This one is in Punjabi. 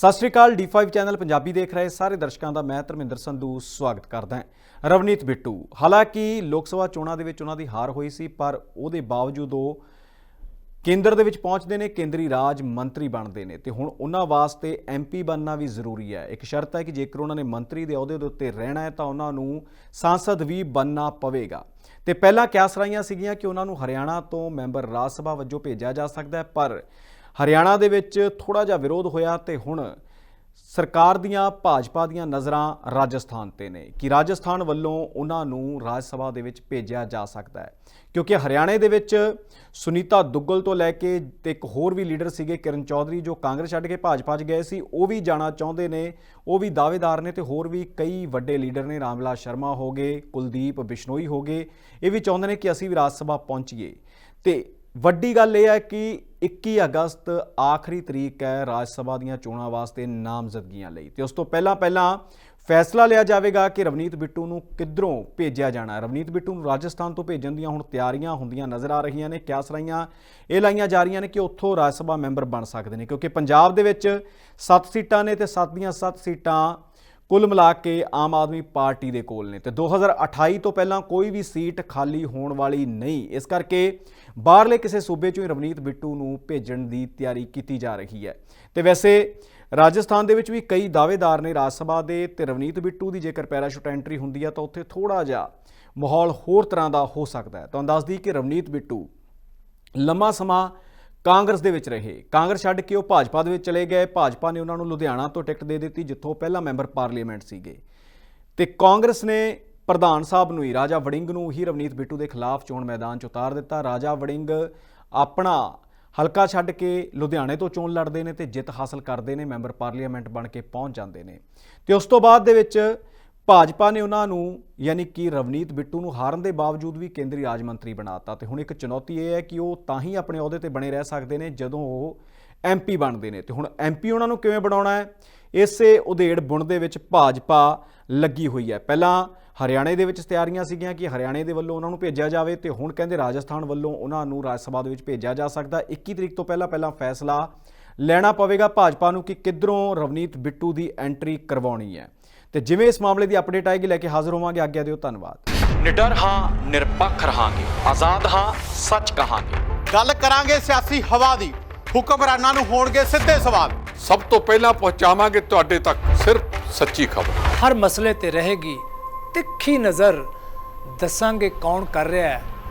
ਸਤਿ ਸ਼੍ਰੀ ਅਕਾਲ D5 ਚੈਨਲ ਪੰਜਾਬੀ ਦੇਖ ਰਹੇ ਸਾਰੇ ਦਰਸ਼ਕਾਂ ਦਾ ਮੈਂ ਧਰਮਿੰਦਰ ਸੰਧੂ ਸਵਾਗਤ ਕਰਦਾ ਹਾਂ। ਰਵਨੀਤ ਬਿੱਟੂ, ਹਾਲਾਂਕਿ ਲੋਕ ਸਭਾ ਚੋਣਾਂ ਦੇ ਵਿੱਚ ਉਹਨਾਂ ਦੀ ਹਾਰ ਹੋਈ ਸੀ, ਪਰ ਉਹਦੇ ਬਾਵਜੂਦ ਉਹ ਕੇਂਦਰ ਦੇ ਵਿੱਚ ਪਹੁੰਚਦੇ ਨੇ, ਕੇਂਦਰੀ ਰਾਜ ਮੰਤਰੀ ਬਣਦੇ ਨੇ। ਤੇ ਹੁਣ ਉਹਨਾਂ ਵਾਸਤੇ ਐਮਪੀ ਬਣਨਾ ਵੀ ਜ਼ਰੂਰੀ ਹੈ। ਇੱਕ ਸ਼ਰਤ ਹੈ ਕਿ ਜੇਕਰ ਉਹਨਾਂ ਨੇ ਮੰਤਰੀ ਦੇ ਅਹੁਦੇ ਦੇ ਉੱਤੇ ਰਹਿਣਾ ਹੈ, ਤਾਂ ਉਹਨਾਂ ਨੂੰ ਸਾਂਸਦ ਵੀ ਬਣਨਾ ਪਵੇਗਾ। ਤੇ ਪਹਿਲਾਂ ਕਿਆਸ ਰਾਈਆਂ ਸੀਗੀਆਂ ਕਿ ਉਹਨਾਂ ਨੂੰ ਹਰਿਆਣਾ ਤੋਂ ਮੈਂਬਰ ਰਾਜ ਸਭਾ ਵਜੋਂ ਭੇਜਿਆ ਜਾ ਸਕਦਾ ਹੈ, ਪਰ ਹਰਿਆਣਾ ਦੇ ਵਿੱਚ ਥੋੜਾ ਜਿਹਾ ਵਿਰੋਧ ਹੋਇਆ ਤੇ ਹੁਣ ਸਰਕਾਰ ਦੀਆਂ ਭਾਜਪਾ ਦੀਆਂ ਨਜ਼ਰਾਂ ਰਾਜਸਥਾਨ ਤੇ ਨੇ, ਕਿ ਰਾਜਸਥਾਨ ਵੱਲੋਂ ਉਹਨਾਂ ਨੂੰ ਰਾਜ ਸਭਾ ਦੇ ਵਿੱਚ ਭੇਜਿਆ ਜਾ ਸਕਦਾ ਹੈ। ਕਿਉਂਕਿ ਹਰਿਆਣੇ ਦੇ ਵਿੱਚ ਸੁਨੀਤਾ ਦੁੱਗਲ ਤੋਂ ਲੈ ਕੇ ਤੇ ਇੱਕ ਹੋਰ ਵੀ ਲੀਡਰ ਸੀਗੇ ਕਿਰਨ ਚੌਧਰੀ, ਜੋ ਕਾਂਗਰਸ ਛੱਡ ਕੇ ਭਾਜਪਾ 'ਚ ਗਏ ਸੀ, ਉਹ ਵੀ ਜਾਣਾ ਚਾਹੁੰਦੇ ਨੇ, ਉਹ ਵੀ ਦਾਅਵੇਦਾਰ ਨੇ ਤੇ ਹੋਰ ਵੀ ਕਈ ਵੱਡੇ ਲੀਡਰ ਨੇ ਰਾਮਲਾਲ ਸ਼ਰਮਾ ਹੋ ਗਏ, ਕੁਲਦੀਪ ਬਿਸ਼ਨੋਈ ਹੋ ਗਏ, ਇਹ ਵੀ ਚਾਹੁੰਦੇ ਨੇ ਕਿ ਅਸੀਂ ਵੀ ਰਾਜ ਸਭਾ ਪਹੁੰਚੀਏ। ਤੇ ਵੱਡੀ ਗੱਲ ਇਹ ਹੈ ਕਿ 21 ਅਗਸਤ ਆਖਰੀ ਤਰੀਕ ਹੈ ਰਾਜ ਸਭਾ ਦੀਆਂ ਚੋਣਾਂ ਵਾਸਤੇ ਨਾਮਜ਼ਦਗੀਆਂ ਲਈ। ਤੇ ਉਸ ਤੋਂ ਪਹਿਲਾਂ ਪਹਿਲਾਂ ਫੈਸਲਾ ਲਿਆ ਜਾਵੇਗਾ ਕਿ ਰਵਨੀਤ ਬਿੱਟੂ ਨੂੰ ਕਿੱਧਰੋਂ ਭੇਜਿਆ ਜਾਣਾ ਹੈ। ਰਵਨੀਤ ਬਿੱਟੂ ਨੂੰ ਰਾਜਸਥਾਨ ਤੋਂ ਭੇਜਣ ਦੀਆਂ ਹੁਣ ਤਿਆਰੀਆਂ ਹੁੰਦੀਆਂ ਨਜ਼ਰ ਆ ਰਹੀਆਂ ਨੇ। ਕਿਆਸ ਰਾਈਆਂ ਇਹ ਲਾਈਆਂ ਜਾ ਰਹੀਆਂ ਨੇ ਕਿ ਉੱਥੋਂ ਰਾਜ ਸਭਾ ਮੈਂਬਰ ਬਣ ਸਕਦੇ ਨੇ। ਕਿਉਂਕਿ ਪੰਜਾਬ ਦੇ ਵਿੱਚ 7 ਸੀਟਾਂ ਨੇ ਤੇ 7 ਦੀਆਂ 7 ਸੀਟਾਂ ਕੁੱਲ ਮਿਲਾ ਕੇ ਆਮ ਆਦਮੀ ਪਾਰਟੀ ਦੇ ਕੋਲ ਨੇ ਤੇ 2028 ਤੋਂ ਪਹਿਲਾਂ ਕੋਈ ਵੀ ਸੀਟ ਖਾਲੀ ਹੋਣ ਵਾਲੀ ਨਹੀਂ। ਇਸ ਕਰਕੇ ਬਾਹਰਲੇ ਕਿਸੇ ਸੂਬੇ ਚੋਂ ਹੀ ਰਵਨੀਤ ਬਿੱਟੂ ਨੂੰ ਭੇਜਣ ਦੀ ਤਿਆਰੀ ਕੀਤੀ ਜਾ ਰਹੀ ਹੈ। ਤੇ ਵੈਸੇ ਰਾਜਸਥਾਨ ਦੇ ਵਿੱਚ ਵੀ ਕਈ ਦਾਅਵੇਦਾਰ ਨੇ ਰਾਜ ਸਭਾ ਦੇ ਤੇ ਰਵਨੀਤ ਬਿੱਟੂ ਦੀ ਜੇਕਰ ਪੈਰਾਸ਼ੂਟ ਐਂਟਰੀ ਹੁੰਦੀ ਹੈ ਤਾਂ ਉੱਥੇ ਥੋੜਾ ਜਿਹਾ ਮਾਹੌਲ ਹੋਰ ਤਰ੍ਹਾਂ ਦਾ ਹੋ ਸਕਦਾ ਹੈ। ਤੁਹਾਨੂੰ ਦੱਸ ਦਈ ਕਿ ਰਵਨੀਤ ਬਿੱਟੂ ਲੰਮਾ ਸਮਾਂ ਕਾਂਗਰਸ ਦੇ ਵਿੱਚ ਰਹੇ। ਕਾਂਗਰਸ ਛੱਡ ਕੇ ਉਹ ਭਾਜਪਾ ਦੇ ਵਿੱਚ ਚਲੇ ਗਏ। ਭਾਜਪਾ ਨੇ ਉਹਨਾਂ ਨੂੰ ਲੁਧਿਆਣਾ ਤੋਂ ਟਿਕਟ ਦੇ ਦਿੱਤੀ, ਜਿੱਥੋਂ ਪਹਿਲਾ ਮੈਂਬਰ ਪਾਰਲੀਮੈਂਟ ਸੀਗੇ। ਤੇ ਕਾਂਗਰਸ ਨੇ ਪ੍ਰਧਾਨ ਸਾਹਿਬ ਨੂੰ ਹੀ, ਰਾਜਾ ਵੜਿੰਗ ਨੂੰ ਹੀ ਰਵਨੀਤ ਬਿੱਟੂ ਦੇ ਖਿਲਾਫ ਚੋਣ ਮੈਦਾਨ 'ਚ ਉਤਾਰ ਦਿੱਤਾ। ਰਾਜਾ ਵੜਿੰਗ ਆਪਣਾ ਹਲਕਾ ਛੱਡ ਕੇ ਲੁਧਿਆਣੇ ਤੋਂ ਚੋਣ ਲੜਦੇ ਨੇ ਤੇ ਜਿੱਤ ਹਾਸਲ ਕਰਦੇ ਨੇ, ਮੈਂਬਰ ਪਾਰਲੀਮੈਂਟ ਬਣ ਕੇ ਪਹੁੰਚ ਜਾਂਦੇ ਨੇ। ਤੇ ਉਸ ਤੋਂ ਬਾਅਦ ਦੇ ਵਿੱਚ ਭਾਜਪਾ ਨੇ ਉਹਨਾਂ ਨੂੰ ਯਾਨੀ ਕਿ ਰਵਨੀਤ ਬਿੱਟੂ ਨੂੰ ਹਾਰਨ ਦੇ ਬਾਵਜੂਦ ਵੀ ਕੇਂਦਰੀ ਰਾਜ ਮੰਤਰੀ ਬਣਾਤਾ ਤੇ ਹੁਣ ਇੱਕ ਚੁਣੌਤੀ ਇਹ ਹੈ ਕਿ ਉਹ ਤਾਂ ਹੀ ਆਪਣੇ ਅਹੁਦੇ ਤੇ ਬਣੇ ਰਹਿ ਸਕਦੇ ਨੇ ਜਦੋਂ ਉਹ ਐਮਪੀ ਬਣਦੇ ਨੇ। ਤੇ ਹੁਣ ਐਮਪੀ ਉਹਨਾਂ ਨੂੰ ਕਿਵੇਂ ਬਣਾਉਣਾ ਹੈ? ਇਸੇ ਉਧੇੜ ਬੁਣ ਦੇ ਵਿੱਚ ਭਾਜਪਾ ਲੱਗੀ ਹੋਈ ਹੈ। ਪਹਿਲਾਂ ਹਰਿਆਣੇ ਦੇ ਵਿੱਚ ਤਿਆਰੀਆਂ ਸੀਗੀਆਂ ਕਿ ਹਰਿਆਣੇ ਦੇ ਵੱਲੋਂ ਉਹਨਾਂ ਨੂੰ ਭੇਜਿਆ ਜਾਵੇ ਤੇ ਹੁਣ ਕਹਿੰਦੇ ਰਾਜਸਥਾਨ ਵੱਲੋਂ ਉਹਨਾਂ ਨੂੰ ਰਾਜ ਸਭਾ ਦੇ ਵਿੱਚ ਭੇਜਿਆ ਜਾ ਸਕਦਾ। 21 ਤਰੀਕ ਤੋਂ ਪਹਿਲਾਂ ਪਹਿਲਾਂ ਫੈਸਲਾ ਲੈਣਾ ਪਵੇਗਾ ਭਾਜਪਾ ਨੂੰ ਕਿ ਕਿੱਧਰੋਂ ਰਵਨੀਤ ਬਿੱਟੂ ਦੀ ਐਂਟਰੀ ਕਰਵਾਉਣੀ ਹੈ। ਤੇ ਜਿਵੇਂ ਇਸ ਮਾਮਲੇ ਦੀ ਅਪਡੇਟ ਆਏਗੀ ਲੈ ਕੇ ਹਾਜ਼ਰ ਹੋਵਾਂਗੇ। ਆਗਿਆ ਦਿਓ ਧੰਨਵਾਦ। ਨਿਡਰ ਹਾਂ ਨਿਰਪੱਖ ਰਹਾਂਗੇ। ਆਜ਼ਾਦ ਹਾਂ ਸੱਚ ਕਹਾਂਗੇ। ਗੱਲ ਕਰਾਂਗੇ ਸਿਆਸੀ ਹਵਾ ਦੀ। ਹੁਕਮਰਾਨਾਂ ਨੂੰ ਹੋਣਗੇ ਸਿੱਧੇ ਸਵਾਲ। ਸਭ ਤੋਂ ਪਹਿਲਾਂ ਪਹੁੰਚਾਵਾਂਗੇ ਤੁਹਾਡੇ ਤੱਕ ਸਿਰਫ ਸੱਚੀ ਖਬਰ। ਹਰ ਮਸਲੇ ਤੇ ਰਹੇਗੀ ਤਿੱਖੀ ਨਜ਼ਰ। ਦੱਸਾਂਗੇ ਕੌਣ ਕਰ ਰਿਹਾ ਹੈ।